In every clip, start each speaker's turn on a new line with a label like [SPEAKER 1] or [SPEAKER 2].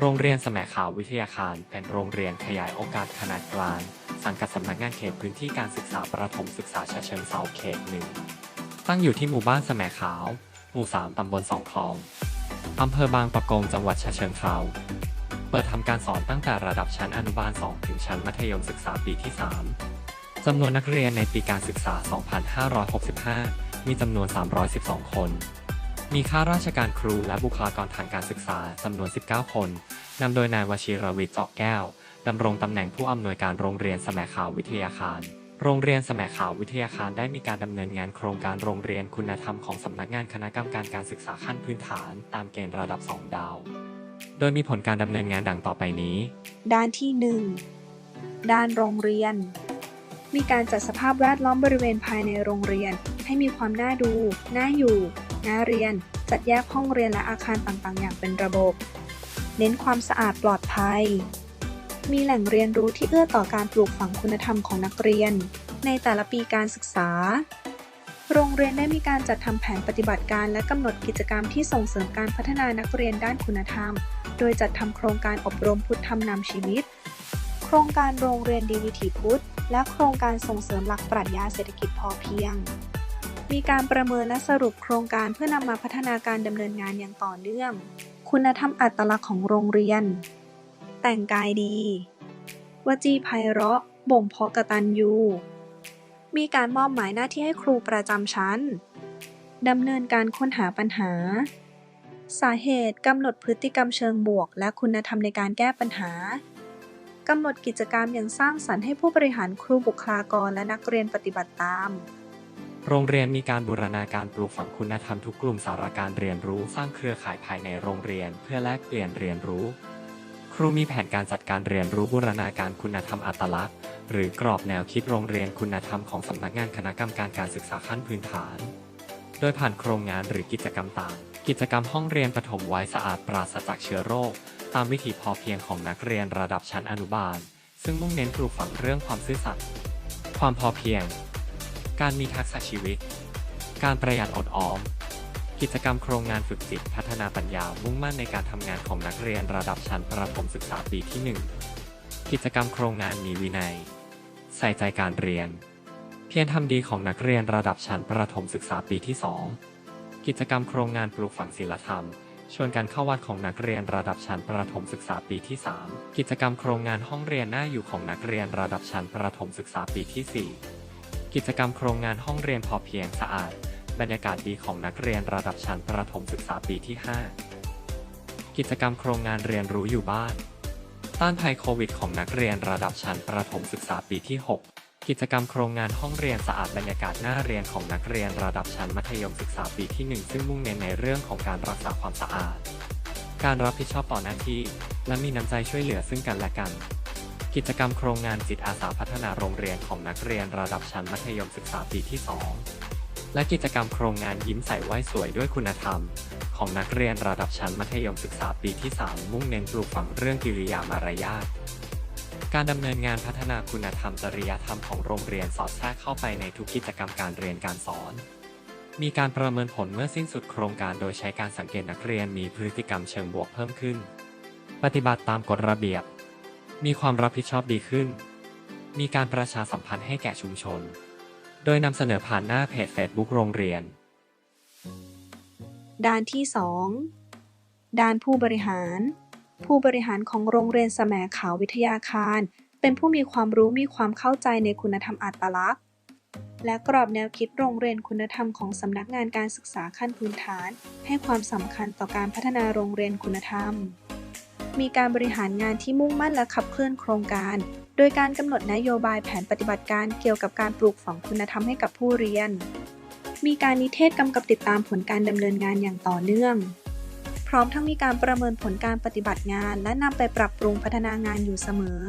[SPEAKER 1] โรงเรียนสมขาววิทยาคาร เป็นโรงเรียนขยายโอกาสขนาดกลาง สังกัดสำนักงานเขตพื้นที่การศึกษาประถมศึกษาฉะเชิงเทราเขตหนึ่ง ตั้งอยู่ที่หมู่บ้านสมขาว หมู่ 3 ตำบลสองคลอง อำเภอบางปะกง จังหวัดฉะเชิงเทราเปิดทำการสอนตั้งแต่ระดับชั้นอนุบาล 2 ถึงชั้นมัธยมศึกษาปีที่ 3จำนวนนักเรียนในปีการศึกษา 2565 มีจำนวน 312 คน มีข้าราชการครูและบุคลากรทางการศึกษาจำนวน 19 คน นำโดยนายวชิรวิทย์เจาะแก้ว ดำรงตำแหน่งผู้อำนวยการโรงเรียนสมขาววิทยาคาร โรงเรียนสมขาววิทยาคารได้มีการดำเนินงานโครงการโรงเรียนคุณธรรมของสำนักงานคณะกรรมการการศึกษาขั้นพื้นฐาน ตามเกณฑ์ระดับ 2 ดาว โดยมีผลการดำเนินงานดังต่อไปนี้
[SPEAKER 2] ด้านที่ 1 ด้านโรงเรียน มีการจัดสภาพแวดล้อมบริเวณภายในโรงเรียน ให้มีความน่าดู น่าอยู่ น่าเรียน จัดแยกห้องเรียนและอาคารต่างๆ อย่างเป็นระบบ เน้นความสะอาดปลอดภัย มีแหล่งเรียนรู้ที่เอื้อต่อการปลูกฝังคุณธรรมของนักเรียน ในแต่ละปีการศึกษา โรงเรียนได้มีการจัดทำแผนปฏิบัติการและกำหนดกิจกรรมที่ส่งเสริมการพัฒนานักเรียนด้านคุณธรรม โดยจัดทำโครงการอบรมพุทธธรรมนำชีวิต โครงการโรงเรียนดีวิถีพุทธและโครงการส่งเสริมหลักปรัชญาเศรษฐกิจพอเพียง มีการประเมินและสรุปโครงการเพื่อนำมาพัฒนาการดำเนินงานอย่างต่อเนื่อง คุณธรรมอัตลักษณ์ของโรงเรียน แต่งกายดี วจีไพเราะ บ่งเพาะกตัญญูมีการมอบหมายหน้าที่ให้ครูประจำชั้นดำเนินการค้นหาปัญหา สาเหตุกำหนดพฤติกรรมเชิงบวก และคุณธรรมในการแก้ปัญหากำหนดกิจกรรมอย่างสร้างสรรค์ให้ผู้บริหารครูบุคลากรและนักเรียนปฏิบัติตาม
[SPEAKER 1] โรงเรียนมีการบูรณาการปลูกฝังคุณธรรมทุกกลุ่มสาระการเรียนรู้สร้างเครือข่ายภายในโรงเรียน เพื่อแลกเปลี่ยนเรียนรู้ ครูมีแผนการจัดการเรียนรู้บูรณาการคุณธรรมอัตลักษณ์ หรือกรอบแนวคิดโรงเรียนคุณธรรมของสำนักงานคณะกรรมการการศึกษาขั้นพื้นฐาน โดยผ่านโครงงานหรือกิจกรรมต่าง กิจกรรมห้องเรียนปฐมวัยสะอาดปราศจากเชื้อโรค ตามวิถีพอเพียงของนักเรียนระดับชั้นอนุบาล ซึ่งมุ่งเน้นปลูกฝังเรื่องความซื่อสัตย์ความพอเพียง การมีทักษะชีวิต การประหยัดอดออม กิจกรรมโครงงานฝึกจิตพัฒนาปัญญา มุ่งมั่นในการทำงานของนักเรียนระดับชั้นประถมศึกษาปีที่ 1 กิจกรรมโครงงานมีวินัย ใส่ใจการเรียน เพียรทำดีของนักเรียนระดับชั้นประถมศึกษาปีที่ 2 กิจกรรมโครงงานปลูกฝังศีลธรรมชวนการเข้าวัดของนักเรียนระดับชั้นประถมศึกษาปีที่ 3 กิจกรรมโครงงานห้องเรียนหน่าอยู่ของนักเรียนระดับชั้นประถมศึกษาปีที่ 4 กิจกรรมโครงงานห้องเรียนพอเพียงสะอาด บรรยากาศดีของนักเรียนระดับชั้นประถมศึกษาปีที่ 5 กิจกรรมโครงงานเรียนรู้อยู่บ้าน ต้านภัยโควิดของนักเรียนระดับชั้นประถมศึกษาปีที่ 6 กิจกรรมโครงงานห้องเรียนสะอาดบรรยากาศหน้าเรียนของนักเรียนระดับชั้นมัธยมศึกษาปีที่ 1 ซึ่งมุ่งเน้นในเรื่องของการรักษาความสะอาด การรับผิดชอบต่อหน้าที่ และมีน้ำใจช่วยเหลือซึ่งกันและกัน กิจกรรมโครงงานจิตอาสาพัฒนาโรงเรียนของนักเรียนระดับชั้นมัธยมศึกษาปีที่ 2 และกิจกรรมโครงงานยิ้มใส่ไหวสวยด้วยคุณธรรม ของนักเรียนระดับชั้นมัธยมศึกษาปีที่ 3 มุ่งเน้นปลูกฝังเรื่องกิริยามารยาทการดำเนินงานพัฒนาคุณธรรมจริยธรรมของโรงเรียนสอดแทรกเข้าไปในทุกกิจกรรมการเรียนการสอน มีการประเมินผลเมื่อสิ้นสุดโครงการโดยใช้การสังเกตนักเรียนมีพฤติกรรมเชิงบวกเพิ่มขึ้น ปฏิบัติตามกฎระเบียบ มีความรับผิดชอบดีขึ้น มีการประชาสัมพันธ์ให้แก่ชุมชน โดยนำเสนอผ่านหน้าเพจ Facebook โรงเรียน
[SPEAKER 2] ด้านที่ 2 ด้านผู้บริหาร ผู้บริหารของโรงเรียนแสมขาววิทยาคาร เป็นผู้มีความรู้มีความเข้าใจในคุณธรรมอัตลักษณ์ และกรอบแนวคิดโรงเรียนคุณธรรมของสำนักงานการศึกษาขั้นพื้นฐาน ให้ความสำคัญต่อการพัฒนาโรงเรียนคุณธรรม มีการบริหารงานที่มุ่งมั่นและขับเคลื่อนโครงการ โดยการกำหนดนโยบายแผนปฏิบัติการเกี่ยวกับการปลูกฝังคุณธรรมให้กับผู้เรียน มีการนิเทศกำกับติดตามผลการดำเนินงานอย่างต่อเนื่อง พร้อมทั้งมีการประเมินผลการปฏิบัติงาน และนำไปปรับปรุงพัฒนางานอยู่เสมอ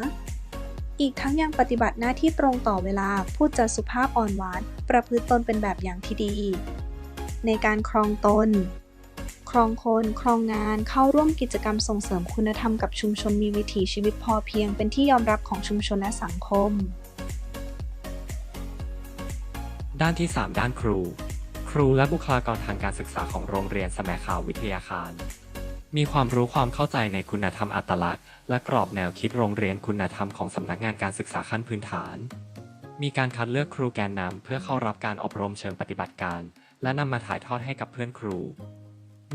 [SPEAKER 2] อีกทั้งยังปฏิบัติหน้าที่ตรงต่อเวลา พูดจาสุภาพอ่อนหวาน ประพฤติตนเป็นแบบอย่างที่ดี ในการครองตน ครองคน ครองงาน เข้าร่วมกิจกรรมส่งเสริมคุณธรรมกับชุมชนมีวิถีชีวิตพอเพียง เป็นที่ยอมรับของชุมชนและสังคม
[SPEAKER 1] ด้านที่ 3 ด้านครู ครูและบุคลากรทางการศึกษาของโรงเรียนสมขาววิทยาคาร มีความรู้ความเข้าใจในคุณธรรมอัตลักษณ์ และกรอบแนวคิดโรงเรียนคุณธรรมของสำนักงานการศึกษาขั้นพื้นฐาน มีการคัดเลือกครูแกนนำเพื่อเข้ารับการอบรมเชิงปฏิบัติการ และนำมาถ่ายทอดให้กับเพื่อนครู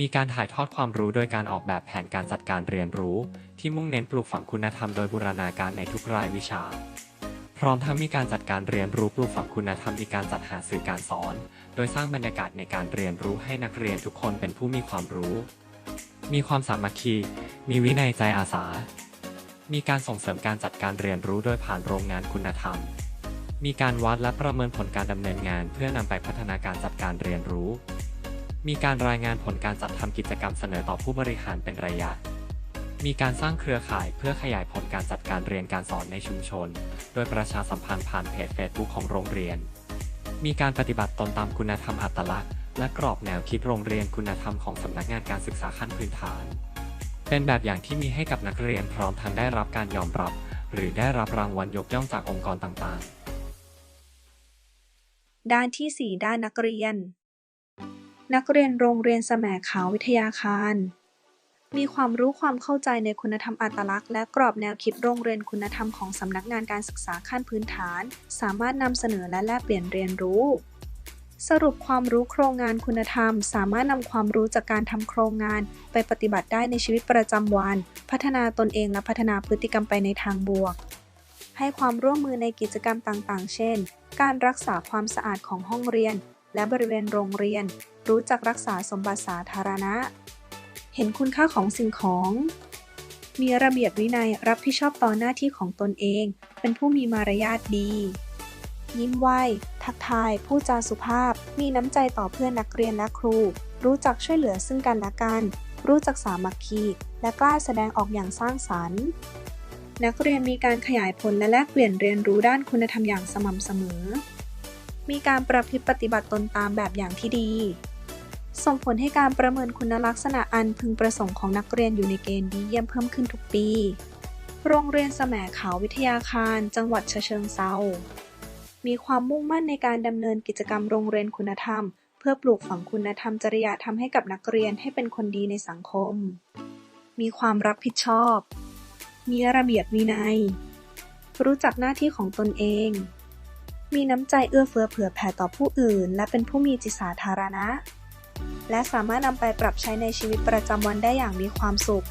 [SPEAKER 1] มีการถ่ายทอดความรู้โดยการออกแบบแผนการจัดการเรียนรู้ ที่มุ่งเน้นปลูกฝังคุณธรรมโดยบูรณาการในทุกรายวิชา พร้อมทั้งมีการจัดการเรียนรู้ปลูกฝังคุณธรรมมีการจัดหาสื่อการสอน โดยสร้างบรรยากาศในการเรียนรู้ให้นักเรียนทุกคนเป็นผู้มีความรู้ มีความสามัคคี มีวินัยใจอาสา มีการส่งเสริมการจัดการเรียนรู้โดยผ่านโรงงานคุณธรรม มีการวัดและประเมินผลการดำเนินงาน เพื่อนำไปพัฒนาการจัดการเรียนรู้ มีการรายงานผลการจัดทำกิจกรรมเสนอต่อผู้บริหารเป็นระยะ มีการสร้างเครือข่ายเพื่อขยายผลการจัดการเรียนการสอนในชุมชน โดยประชาสัมพันธ์ผ่านเพจเฟซบุ๊กของโรงเรียน มีการปฏิบัติตนตามคุณธรรมอัตลักษณ์ และกรอบแนวคิดโรงเรียนคุณธรรมของสำนักงานการศึกษาขั้นพื้นฐาน เป็นแบบอย่างที่มีให้กับนักเรียนพร้อมทั้งได้รับการยอมรับ หรือได้รับรางวัลยกย่องจากองค์กรต่างๆ
[SPEAKER 2] ด้านที่ 4 ด้านนักเรียน นักเรียนโรงเรียนแสมขาววิทยาคาร มีความรู้ความเข้าใจในคุณธรรมอัตลักษณ์และกรอบแนวคิดโรงเรียนคุณธรรมของสำนักงานการศึกษาขั้นพื้นฐาน สามารถนำเสนอและแลกเปลี่ยนเรียนรู้สรุปความรู้โครงงานคุณธรรม สามารถนำความรู้จากการทำโครงงาน ไปปฏิบัติได้ในชีวิตประจำวัน พัฒนาตนเองและพัฒนาพฤติกรรมไปในทางบวก ให้ความร่วมมือในกิจกรรมต่างๆ เช่น การรักษาความสะอาดของห้องเรียน และบริเวณโรงเรียน รู้จักรักษาสมบัติสาธารณะ เห็นคุณค่าของสิ่งของ มีระเบียบวินัยรับผิดชอบต่อหน้าที่ของตนเอง เป็นผู้มีมารยาทดี ยิ้มไหวทักทายพูดจาสุภาพ มีน้ำใจต่อเพื่อนนักเรียนและครู รู้จักช่วยเหลือซึ่งกันและกัน รู้จักสามัคคี และกล้าแสดงออกอย่างสร้างสรรค์นักเรียนมีการขยายผลและแลกเปลี่ยนเรียนรู้ด้านคุณธรรมอย่างสม่ำเสมอ มีการประพฤติปฏิบัติตนตามแบบอย่างที่ดี ส่งผลให้การประเมินคุณลักษณะอันพึงประสงค์ของนักเรียนอยู่ในเกณฑ์ดีเยี่ยมเพิ่มขึ้นทุกปี โรงเรียนแสมขาววิทยาคาร จังหวัดเชิงเซามีความมุ่งมั่นในการดำเนินกิจกรรมโรงเรียนคุณธรรม เพื่อปลูกฝังคุณธรรมจริยธรรมให้กับนักเรียนให้เป็นคนดีในสังคม มีความรับผิดชอบ มีระเบียบวินัย รู้จักหน้าที่ของตนเอง มีน้ำใจเอื้อเฟื้อเผื่อแผ่ต่อผู้อื่น และเป็นผู้มีจิตสาธารณะ และสามารถนำไปปรับใช้ในชีวิตประจำวันได้อย่างมีความสุข